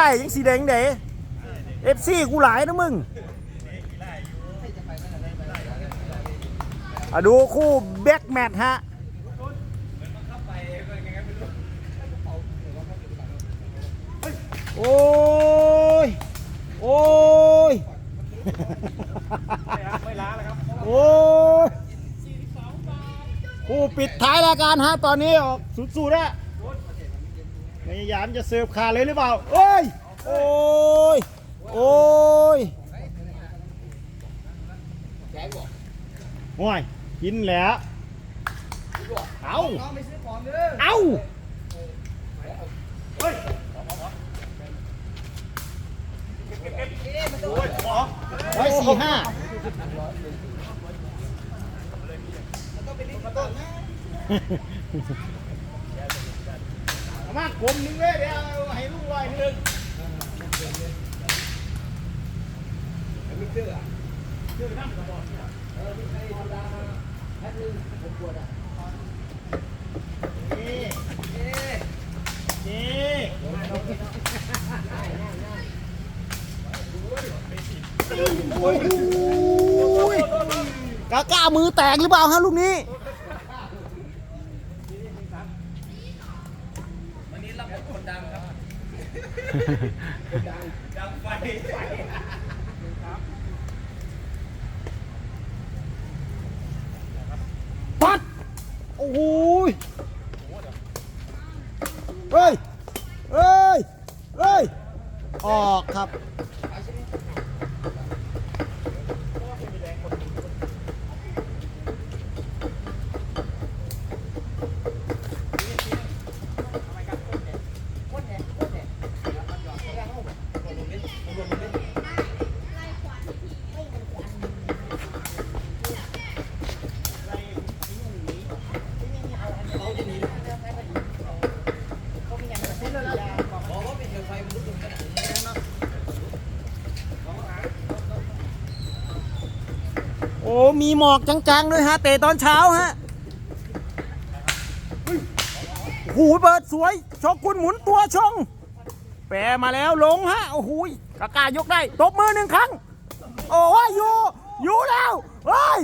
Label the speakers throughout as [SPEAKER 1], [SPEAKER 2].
[SPEAKER 1] ไอ้ยังสีแดงเด๋เอฟซีกูหลายนะมึงอะดูคู่แบ็กแมทฮะโอ้ย โอ้ย
[SPEAKER 2] ไม่ล้าแล้วครับ
[SPEAKER 1] โอ้ยผู้ปิดท้ายรายการฮะ ตอนนี้ออกสุดๆแล้ว พยายามจะเสิร์ฟขาดเลยหรือเปล่าโอ้ยโอ้ยโอ้ยห่วยกินแล้วเอาเอาร้อยสี่ห้าเอา มากลมนึงเลยเดี๋ยวให้ลูกลอยนึงมีเชื่อเชื่อน้ำกระบอกเนี่ยเอ
[SPEAKER 2] อมีใครธรรมดาแค่
[SPEAKER 1] นึงผมปวดอะนี่นี่นี่โอ้ยกล้ามือแตกหรือเปล่าฮะลูกนี้
[SPEAKER 2] ดังไฟ
[SPEAKER 1] ปัด โอ้โหยเฮ้ย เฮ้ย เฮ้ย ออกครับ มีหมอกจังๆด้วยฮะ เตะตอนเช้าฮะหูเบิดสวยชกคุณหมุนตัวชง แปรมาแล้วลงฮะ โอ้โหกากายกได้ ตบมือหนึ่งครั้ง โอ้ยอยู่ อยู่แล้วเฮ้ย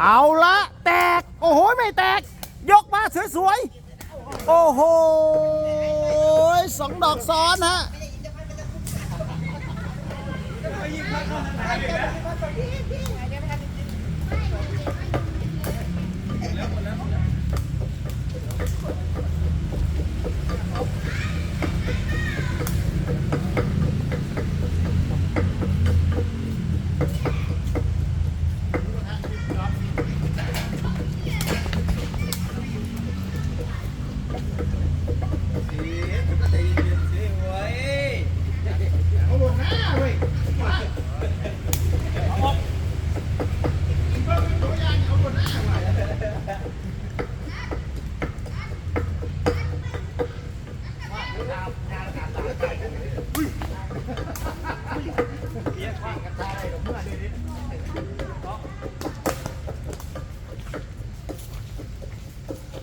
[SPEAKER 1] เอาละแตก โอ้โห ไม่แตก ยกมาสวยๆ โอ้โหสองดอกซ้อนฮะ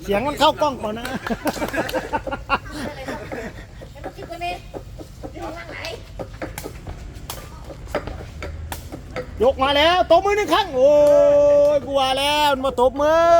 [SPEAKER 1] เสียงมันเข้ากล้องเปล่านะ ยกมาแล้วตบมือหนึ่งครั้ง โอ้ยกลัวแล้วมันมาตบมือ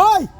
[SPEAKER 1] เ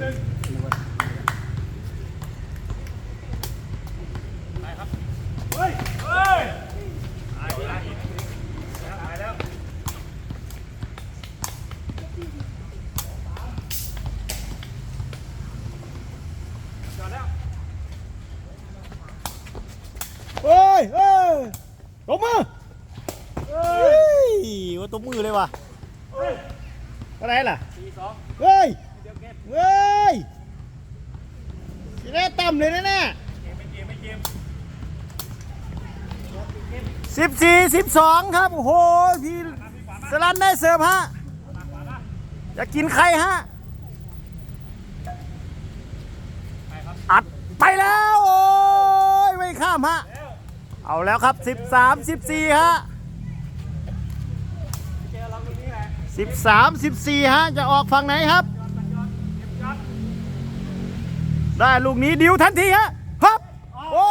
[SPEAKER 1] หนึ่
[SPEAKER 2] งไปครับเฮ้ยเฮ้ยตายแล้วตายแล้วจอดแล้ว
[SPEAKER 1] เฮ้ยเฮ้ยตบมือเฮ้ยว่าตบมือเลยว่ะ
[SPEAKER 2] เฮ้ย
[SPEAKER 1] อะไรล่ะ
[SPEAKER 2] สี่สอง
[SPEAKER 1] เฮ้ย
[SPEAKER 2] เว้
[SPEAKER 1] ยสิได้ต่ำเลยนะน่ะ
[SPEAKER 2] เกมไม่เกมไม่เกม
[SPEAKER 1] สิบสี่สิบสองครับ โอ้โห พี่สลันได้เสิร์ฟฮะ อยากกินใครฮะ อัดไปแล้ว โอ้ย ไม่ข้ามฮะ เอาแล้วครับ13 14ฮะ13 14ฮะ จะออกฝั่งไหนครับ ได้ลูกนี้ดิวทันทีฮะฮับโอ้